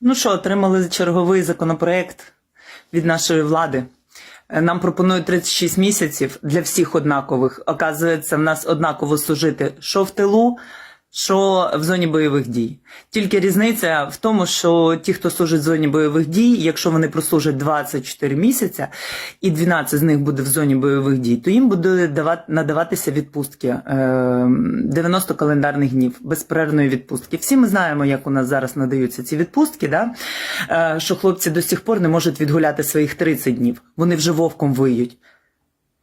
Ну що, отримали черговий законопроект від нашої влади. Е, Нам пропонують 36 місяців для всіх однакових. Оказується, в нас однаково служити що в тилу, що в зоні бойових дій. Тільки різниця в тому, що ті, хто служить в зоні бойових дій, якщо вони прослужать 24 місяця, і 12 з них буде в зоні бойових дій, то їм буде надаватися відпустки е, 90 календарних днів безперервної відпустки. Всі ми знаємо, як у нас зараз надаються ці відпустки, да? е, що хлопці до сих пор не можуть відгуляти своїх 30 днів. Вони вже вовком виють.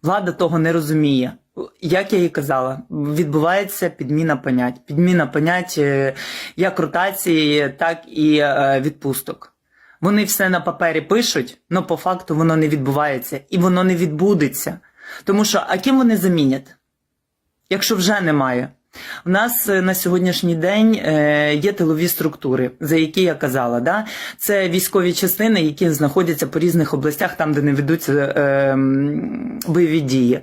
Влада того не розуміє. Як я і казала, відбувається підміна понять. Підміна понять е, як ротації, так і е, відпусток. Вони все на папері пишуть, але по факту воно не відбувається і воно не відбудеться. Тому що, а ким вони замінять? Якщо вже немає. У нас е, на сьогоднішній день е, є тилові структури, за які я казала. Да? Це військові частини, які знаходяться по різних областях, там, де не ведуться е, бойові дії.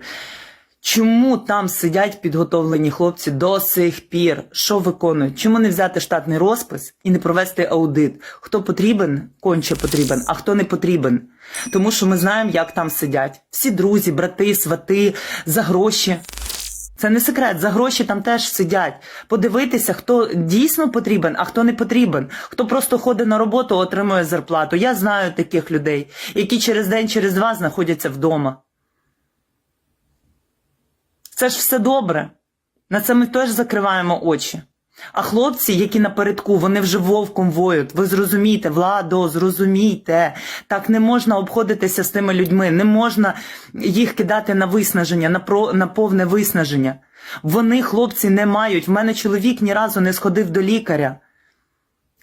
Чому там сидять підготовлені хлопці до сих пір? Що виконують? Чому не взяти штатний розпис і не провести аудит? Хто потрібен, конче потрібен, а хто не потрібен? Тому що ми знаємо, як там сидять. Всі друзі, брати, свати за гроші. Це не секрет, за гроші там теж сидять. Подивитися, хто дійсно потрібен, а хто не потрібен. Хто просто ходить на роботу, отримує зарплату. Я знаю таких людей, які через день, через два знаходяться вдома. Це ж все добре. На це ми теж закриваємо очі. А хлопці, які напередку, вони вже вовком воють. Ви зрозумійте, владо, зрозумійте. Так не можна обходитися з тими людьми, не можна їх кидати на виснаження, на, про, на повне виснаження. Вони, хлопці, не мають. В мене чоловік ні разу не сходив до лікаря.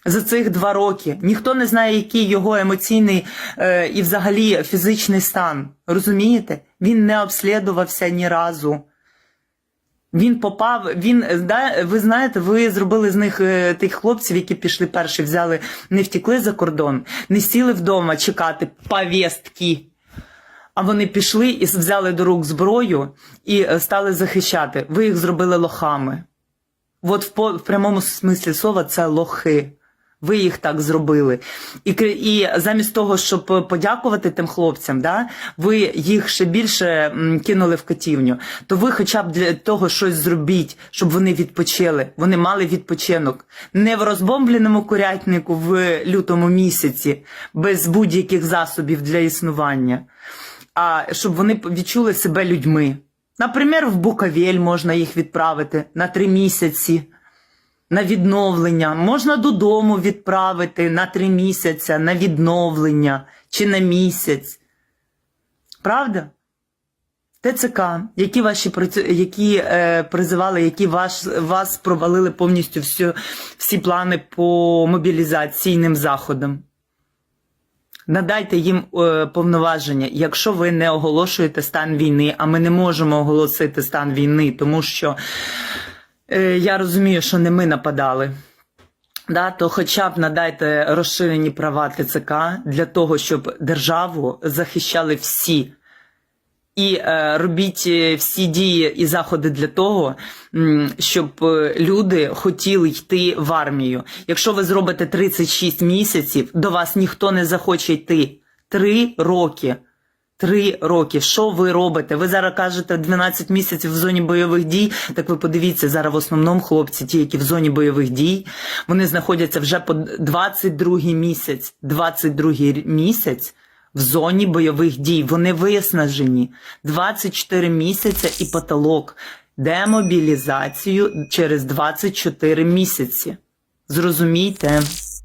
За цих два роки ніхто не знає, який його емоційний е, і взагалі фізичний стан. Розумієте? Він не обслідувався ні разу. Він попав, він да, ви знаєте, ви зробили з них е, тих хлопців, які пішли перші, взяли, не втікли за кордон, не сіли вдома чекати повістки. А вони пішли і взяли до рук зброю і е, стали захищати. Ви їх зробили лохами. От в, по, в прямому смислі слова це лохи. Ви їх так зробили. І, і замість того, щоб подякувати тим хлопцям, да, ви їх ще більше кинули в катівню. То ви хоча б для того щось зробіть, щоб вони відпочили. Вони мали відпочинок. Не в розбомбленому курятнику в лютому місяці, без будь-яких засобів для існування, а щоб вони відчули себе людьми. Наприклад, в Буковель можна їх відправити на три місяці на відновлення. Можна додому відправити на три місяці на відновлення чи на місяць. Правда? ТЦК, які ваші які е, призивали, які ваш, вас провалили повністю всі, всі плани по мобілізаційним заходам. Надайте їм е, повноваження, якщо ви не оголошуєте стан війни, а ми не можемо оголосити стан війни, тому що я розумію, що не ми нападали. Да, то хоча б надайте розширені права ТЦК для того, щоб державу захищали всі. І е, робіть е, всі дії і заходи для того, щоб е, люди хотіли йти в армію. Якщо ви зробите 36 місяців, до вас ніхто не захоче йти. Три роки. Три роки. Що ви робите? Ви зараз кажете 12 місяців в зоні бойових дій. Так ви подивіться, зараз в основному хлопці, ті, які в зоні бойових дій, вони знаходяться вже по 22 місяць. 22 місяць в зоні бойових дій. Вони виснажені. 24 місяці і потолок. Демобілізацію через 24 місяці. Зрозумійте.